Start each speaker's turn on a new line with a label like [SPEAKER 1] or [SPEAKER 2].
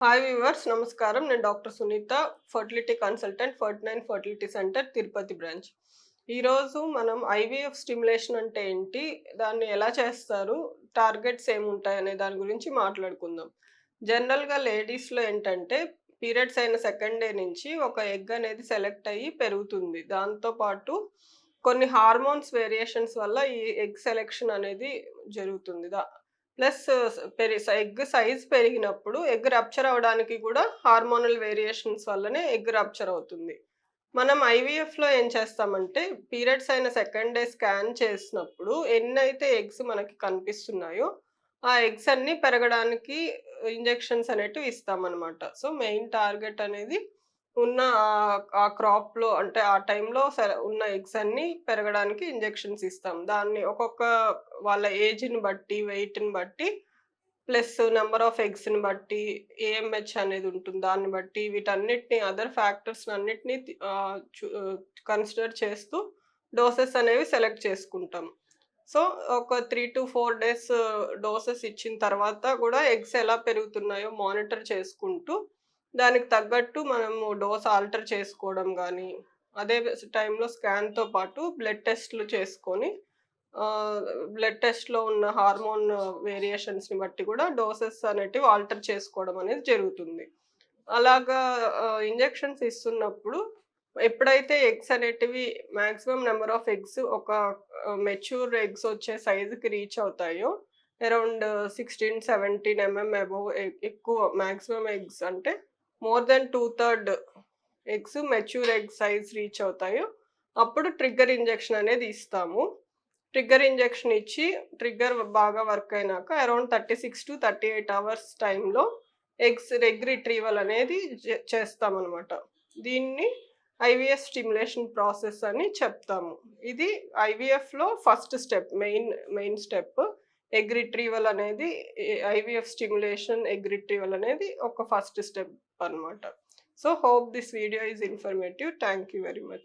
[SPEAKER 1] Hi viewers నమస్కారం నేను doctor Sunitha fertility consultant Ferty nine fertility centre Tirupati branch ఈరోజు మనం ఐవీఎఫ్ స్టిమ్యులేషన్ అంటే ఏంటి? దాన్ని ఎలా చేస్తారు? టార్గెట్స్ ఏముంటాయి అనే దాని గురించి మాట్లాడుకుందాం. జనరల్గా లేడీస్లో ఏంటంటే పీరియడ్స్ అయిన సెకండ్ డే నుంచి ఒక ఎగ్ అనేది సెలెక్ట్ అయ్యి పెరుగుతుంది. దాంతోపాటు కొన్ని హార్మోన్స్ వేరియేషన్స్ వల్ల ఈ ఎగ్ సెలెక్షన్ అనేది జరుగుతుంది. దా ప్లస్ పెరి ఎగ్ సైజ్ పెరిగినప్పుడు ఎగ్ రప్చర్ అవ్వడానికి కూడా హార్మోనల్ వేరియేషన్స్ వల్లనే ఎగ్ రప్చర్ అవుతుంది. మనం ఐవీఎఫ్లో ఏం చేస్తామంటే పీరియడ్స్ అయిన సెకండ్ డే స్కాన్ చేసినప్పుడు ఎన్నైతే ఎగ్స్ మనకి కనిపిస్తున్నాయో ఆ ఎగ్స్ అన్ని పెరగడానికి ఇంజెక్షన్స్ అనేటివి ఇస్తామన్నమాట. సో మెయిన్ టార్గెట్ అనేది ఉన్న ఆ క్రాప్లో అంటే ఆ టైంలో ఉన్న ఎగ్స్ అన్ని పెరగడానికి ఇంజెక్షన్స్ ఇస్తాం. దాన్ని ఒక్కొక్క వాళ్ళ ఏజ్ని బట్టి వెయిట్ని బట్టి ప్లస్ నెంబర్ ఆఫ్ ఎగ్స్ని బట్టి ఏఎంహెచ్ అనేది ఉంటుంది. దాన్ని బట్టి వీటన్నిటిని అదర్ ఫ్యాక్టర్స్ అన్నిటిని కన్సిడర్ చేస్తూ డోసెస్ అనేవి సెలెక్ట్ చేసుకుంటాం. సో ఒక three to four days doses ఇచ్చిన తర్వాత కూడా ఎగ్స్ ఎలా పెరుగుతున్నాయో మానిటర్ చేసుకుంటూ దానికి తగ్గట్టు మనము డోస్ ఆల్టర్ చేసుకోవడం కానీ అదే టైంలో స్కాన్తో పాటు బ్లడ్ టెస్ట్లు చేసుకొని బ్లడ్ టెస్ట్లో ఉన్న హార్మోన్ వేరియేషన్స్ని బట్టి కూడా డోసెస్ అనేటివి ఆల్టర్ చేసుకోవడం అనేది జరుగుతుంది. అలాగా ఇంజెక్షన్స్ ఇస్తున్నప్పుడు ఎప్పుడైతే ఎగ్స్ అనేటివి మ్యాక్సిమం నెంబర్ ఆఫ్ ఎగ్స్ ఒక మెచ్యూర్ ఎగ్స్ వచ్చే సైజుకి రీచ్ అవుతాయో around sixteen seventeen MM above ఎక్కువ మ్యాక్సిమం ఎగ్స్ అంటే more than two third eggs mature egg size reach అవుతాయో. అప్పుడు ట్రిగ్గర్ ఇంజెక్షన్ అనేది ఇస్తాము. ట్రిగ్గర్ ఇంజెక్షన్ ఇచ్చి ట్రిగ్గర్ బాగా వర్క్ అయినాక around thirty six to thirty eight hours టైంలో ఎగ్స్ ఎగ్ రిట్రీవల్ అనేది చేస్తామన్నమాట. దీన్ని ఐవీఎఫ్ స్టిమ్యులేషన్ ప్రాసెస్ అని చెప్తాము. ఇది ఐవీఎఫ్లో first step main main step. Egg retrieval అనేది ఐవీఎఫ్ స్టిమ్యులేషన్ ఎగ్ రిట్రీవల్ అనేది ఒక ఫస్ట్ స్టెప్ అనమాట so hope this video is informative. Thank you very much.